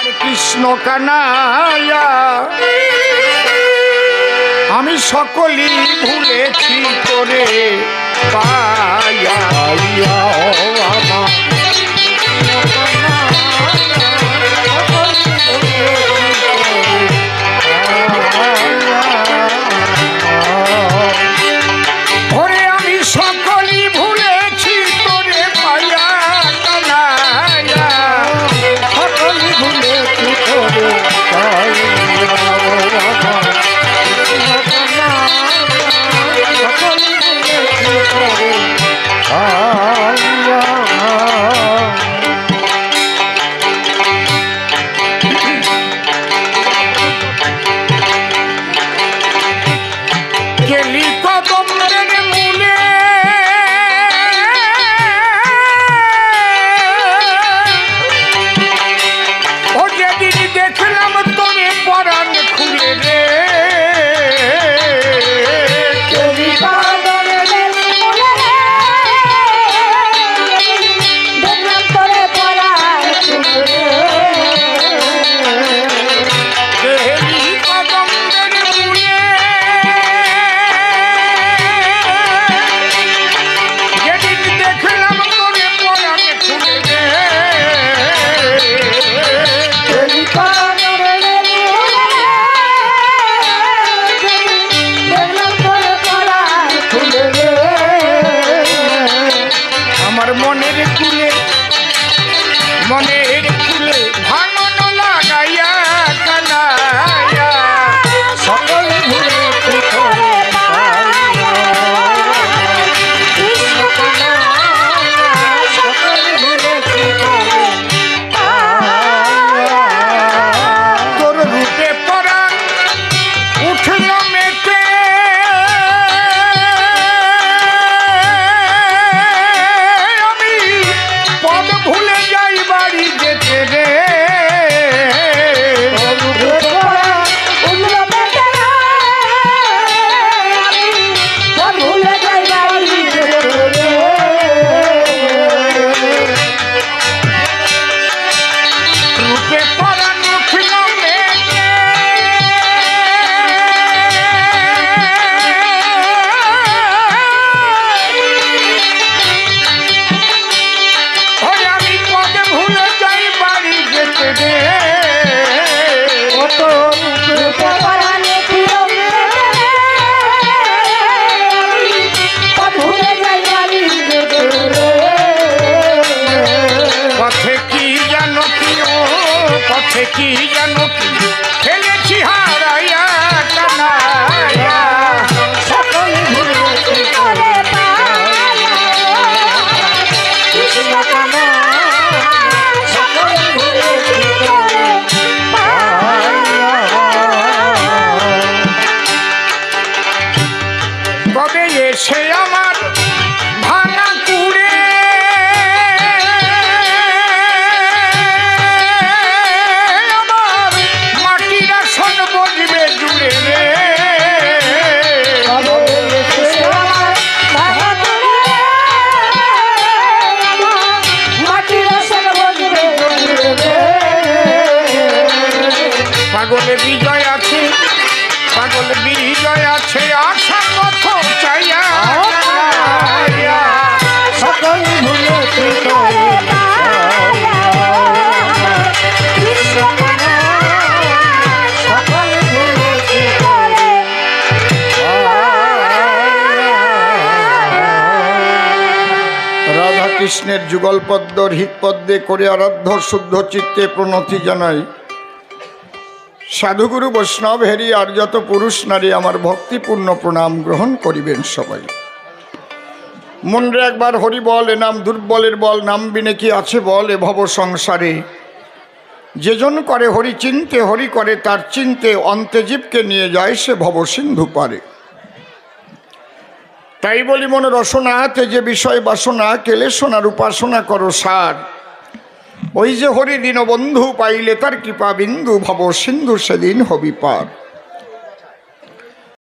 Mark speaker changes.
Speaker 1: আমার কৃষ্ণ কানায়া আমি সকলই ভুলেছি
Speaker 2: করে পাইয়া। আমার feliz. কি
Speaker 1: জানো কি? পাগলে বিজয় আছে পাগলে বিজয় আছে আশা কত চাইয়া।
Speaker 2: সকল ভুলে
Speaker 1: কৃষ্ণের যুগলপদ্ম হৃৎপদ্মে করে আরাধ্য শুদ্ধ চিত্তে প্রণতি জানাই। সাধুগুরু বৈষ্ণব হেরি আর যত পুরুষ নারী আমার ভক্তিপূর্ণ প্রণাম গ্রহণ করিবেন সবাই। মনরে একবার হরি বল, এ নাম দুর্বলের বল, নাম বিনে কি আছে বল, এ ভব সংসারে। যেজন করে হরি চিনতে, হরি করে তার চিনতে অন্ত্যজীবকে নিয়ে যায় সে ভব সিন্ধু পারে। তাই বলি মনে রসনা যে বিষয় বাসনা, কেলে সোনার উপাসনা করো সার। ওই যে হরি দীনবন্ধু পাইলে তার কৃপা বিন্দু ভব সিন্ধু সেদিন হবি পার।